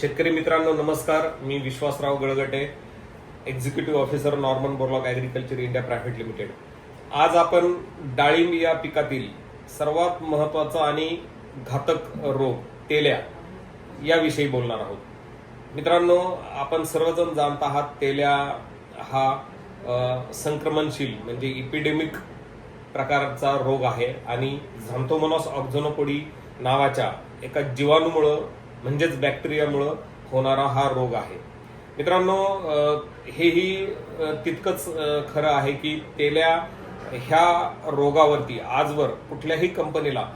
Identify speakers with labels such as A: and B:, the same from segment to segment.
A: शेतकरी मित्रांनो नमस्कार. मी Vishwasrao Galgate executive officer Norman Borlaug agriculture India private limited आज आपण डाळिंब या पिकातील सर्वात महत्त्वाचा आणि घातक रोग तेल्या याविषयी बोलणार आहोत. मित्रांनो आपण सर्वजण जाणत आहात तेल्या हा संक्रमणशील म्हणजे इपिडेमिक प्रकारचा रोग आहे. आणि झांथोमोनॉस ऑक्झोनोपोडी नावाच्या एका जीवाणूमुळं म्हणजेच बॅक्टेरियामुळं होणारा हा रोग आहे. मित्रांनो हेही तितकंच खरं आहे की तेल्या ह्या रोगावरती आजवर कुठल्याही कंपनीला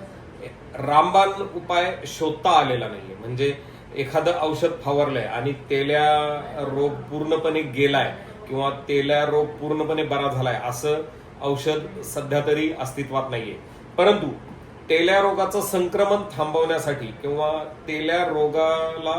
A: रामबाण उपाय शोधता आलेला नाहीये. म्हणजे एखादं औषध फवारलंय आणि तेल्या रोग पूर्णपणे गेलाय किंवा तेल्या रोग पूर्णपणे बरा झालाय असं औषध सध्या तरी अस्तित्वात नाहीये. परंतु तेल्या रोगाचं संक्रमण थांबवण्यासाठी किंवा तेल्या रोगाला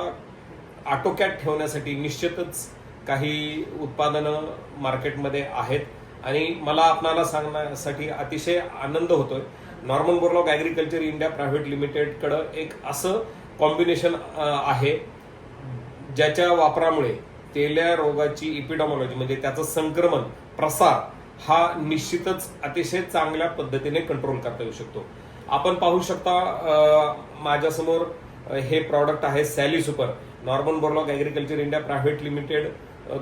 A: आटोक्यात ठेवण्यासाठी निश्चितच काही उत्पादनं मार्केटमध्ये आहेत. आणि मला आपणाला सांगण्यासाठी अतिशय आनंद होतोय. Norman Borlaug agriculture India private लिमिटेडकडं एक असं कॉम्बिनेशन आहे ज्याच्या वापरामुळे तेल्या रोगाची इपिडॉमॉलॉजी म्हणजे त्याचं संक्रमण प्रसार हा निश्चितच अतिशय चांगल्या पद्धतीने कंट्रोल करता येऊ शकतो. आपण पाहू शकता माझ्यासमोर हे प्रॉडक्ट आहे Sally super Norman Borlaug agriculture India private limited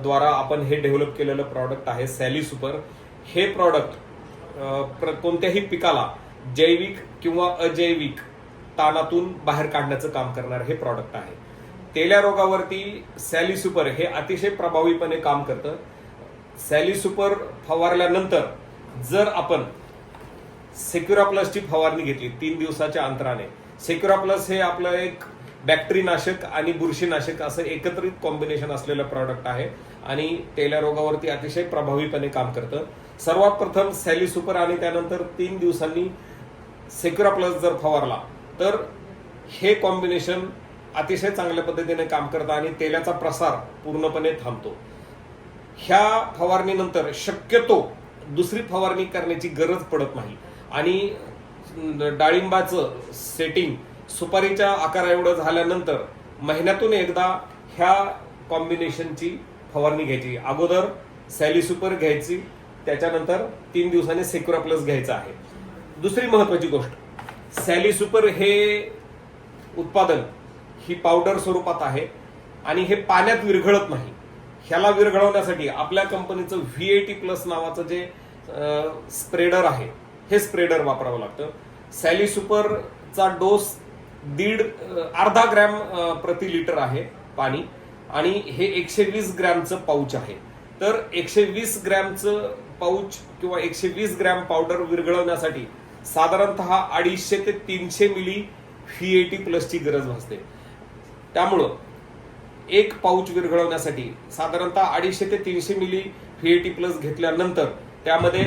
A: द्वारा आपण हे डेव्हलप केलेलं प्रॉडक्ट आहे सॅली सुपर हे प्रॉडक्ट प्र- कोणत्याही पिकाला जैविक किंवा अजैविक ताणातून बाहेर काढण्याचं काम करणारं हे प्रॉडक्ट आहे. तेल्या रोगावरती सॅली सुपर हे अतिशय प्रभावीपणे काम करतं. सॅली सुपर फवारल्यानंतर जर आपण सेक्युरा प्लसची फवारणी घेतली तीन दिवसाच्या अंतराने. सेक्युरा प्लस हे आपलं एक बॅक्टरीनाशक आणि बुरशीनाशक असं एकत्रित कॉम्बिनेशन असलेलं प्रॉडक्ट आहे आणि तेल्या रोगावरती अतिशय प्रभावीपणे काम करतं. सर्वात प्रथम सॅली सुपर आणि त्यानंतर तीन दिवसांनी सेक्युरा प्लस जर फवारला तर हे कॉम्बिनेशन अतिशय चांगल्या पद्धतीने काम करतं आणि तेलाचा प्रसार पूर्णपणे थांबतो. ह्या फवारणीनंतर शक्यतो दुसरी फवारणी करण्याची गरज पडत नाही. आणि डाळिंबाचं सेटिंग सुपारीच्या आकारा एवढं झाल्यानंतर महिन्यातून एकदा ह्या कॉम्बिनेशनची फवारणी घ्यायची. अगोदर सॅली सुपर घ्यायची त्याच्यानंतर तीन दिवसांनी सेक्युरा प्लस घ्यायचा आहे. दुसरी महत्वाची गोष्ट सॅली सुपर हे उत्पादन ही पावडर स्वरूपात आहे आणि हे पाण्यात विरघळत नाही. ह्याला विरघळवण्यासाठी आपल्या कंपनीचं व्ही ए टी प्लस नावाचं जे स्प्रेडर आहे हे स्प्रेडर वापरावं लागतं. सॅली सुपरचा डोस दीड अर्धा ग्रॅम प्रति लिटर आहे पाणी. आणि हे एकशे वीस ग्रॅमचं पाऊच आहे. तर एकशे वीस ग्रॅमचं पाऊच किंवा एकशे वीस ग्रॅम पावडर विरघळवण्यासाठी साधारणतः अडीचशे ते तीनशे मिली व्ही एटी प्लसची गरज भासते. त्यामुळं एक पाऊच विरघळवण्यासाठी साधारणतः अडीचशे ते तीनशे मिली व्हीएटी प्लस घेतल्यानंतर त्यामध्ये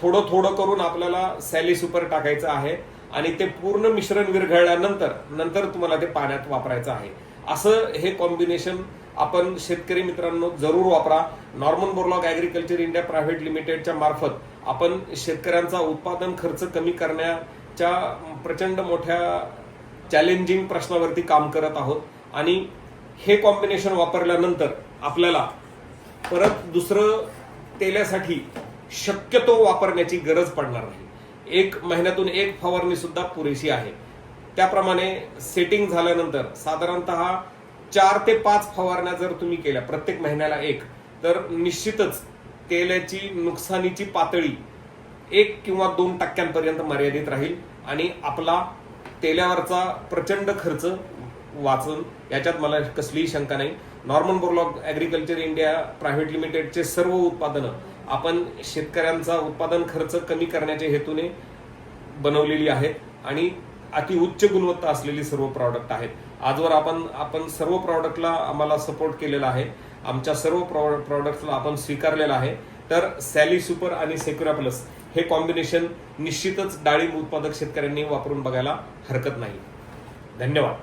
A: थोडं थोडं करून आपल्याला सॅली सुपर टाकायचं आहे आणि ते पूर्ण मिश्रण विरघळल्यानंतर नंतर तुम्हाला ते पाण्यात वापरायचं आहे. असं हे कॉम्बिनेशन आपण शेतकरी मित्रांनो जरूर वापरा. Norman Borlaug agriculture India private लिमिटेडच्या मार्फत आपण शेतकऱ्यांचा उत्पादन खर्च कमी करण्याच्या प्रचंड मोठ्या चॅलेंजिंग प्रश्नावरती काम करत आहोत. आणि हे कॉम्बिनेशन वापरल्यानंतर आपल्याला परत दुसरं तेल्यासाठी शक्यतो वापरण्याची गरज पडणार नाही. एक महिन्यातून एक फवारणी सुद्धा पुरेशी आहे. त्याप्रमाणे सेटिंग झाल्यानंतर साधारणतः चार ते पाच फवारण्या जर तुम्ही केल्या प्रत्येक महिन्याला एक तर निश्चितच तेलाची नुकसानीची पातळी एक किंवा दोन टक्क्यांपर्यंत मर्यादित राहील आणि आपला तेल्यावरचा प्रचंड खर्च वाचून याच्यात मला कसलीही शंका नाही. Norman Borlaug agriculture India private लिमिटेडचे सर्व उत्पादनं आपण शेतकऱ्यांचा उत्पादन खर्च कमी करण्याच्या हेतूने बनवलेली आहेत आणि अति उच्च गुणवत्ता असलेली सर्व प्रॉडक्ट आहेत. आजवर आपण आपण सर्व प्रॉडक्टला आम्हाला सपोर्ट केलेला आहे. आमच्या सर्व प्रॉडक्टला आपण स्वीकारलेला आहे. तर सॅली सुपर आणि सेक्युरा प्लस हे कॉम्बिनेशन निश्चितच डाळिंब उत्पादक शेतकऱ्यांनी वापरून बघायला हरकत नाही. धन्यवाद.